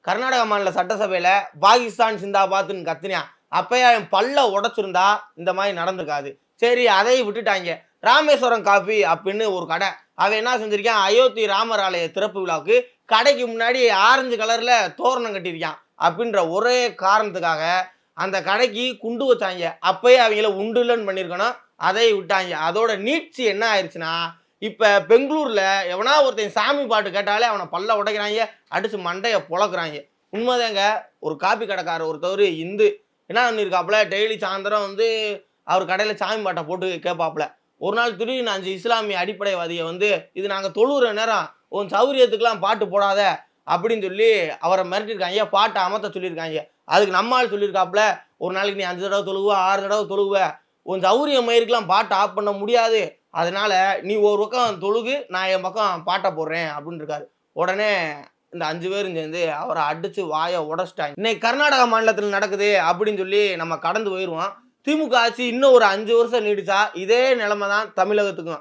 கர்நாடக மாநில சட்டசபையில் பாகிஸ்தான் சிந்தாபாத்துன்னு கத்துனியா. அப்போயே அவன் பல்ல உடைச்சிருந்தா இந்த மாதிரி நடந்திருக்காது. சரி அதையும் விட்டுட்டாங்க. ராமேஸ்வரம் காஃபி அப்படின்னு ஒரு கடை. அவன் என்ன செஞ்சிருக்கான்? அயோத்தி ராமர் ஆலய திறப்பு விழாவுக்கு கடைக்கு முன்னாடி ஆரஞ்சு கலரில் தோரணம் கட்டியிருக்கான் அப்படின்ற ஒரே காரணத்துக்காக அந்த கடைக்கு குண்டு வச்சாங்க. அப்பயே அவங்கள உண்டுலன்னு பண்ணியிருக்கணும். அதை விட்டாங்க. அதோட நீட்சி என்ன ஆயிடுச்சுன்னா இப்போ பெங்களூரில் எவனா ஒருத்தன் சாமி பாட்டு கேட்டாலே அவனை பல்ல உடைக்கிறாங்க அடித்து மண்டையை புழக்கிறாங்க. உண்மைதாங்க ஒரு காப்பி கடைக்காரர் ஒருத்தவர் இந்து என்ன பண்ணியிருக்காப்புல டெய்லி சாயந்தரம் வந்து அவர் கடையில் சாமி பாட்டை போட்டு கேட்பாப்புல. ஒரு நாள் திடீர்னு அஞ்சு இஸ்லாமிய அடிப்படைவாதியை வந்து இது நாங்கள் தொழுகிற நேரம் உன் சௌரியத்துக்கெலாம் பாட்டு போடாத அப்படின்னு சொல்லி அவரை மிரட்டிருக்காங்க பாட்டை அமர்த்த சொல்லியிருக்காங்க. அதுக்கு நம்மால் சொல்லியிருக்காப்புல ஒரு நாளைக்கு நீ அஞ்சு தடவை தொழுவ ஆறு தடவை தொழுவ உன் சௌரிய மயிருக்கெலாம் பாட்டை ஆஃப் பண்ண முடியாது அதனால நீ ஒரு பக்கம் தொழுகு நான் என் பக்கம் பாட்டை போடுறேன் அப்படின்னு இருக்காரு உடனே இந்த அஞ்சு பேரும் சேர்ந்து அவரை அடித்து வாயை உடச்சிட்டாங்க. இன்னைக்கு கர்நாடக மாநிலத்தில் நடக்குது அப்படின்னு சொல்லி நம்ம கடந்து போயிடுவோம் திமுக ஆட்சி இன்னும் ஒரு அஞ்சு வருஷம் நீடிச்சா இதே நிலைமை தான் தமிழகத்துக்கும்.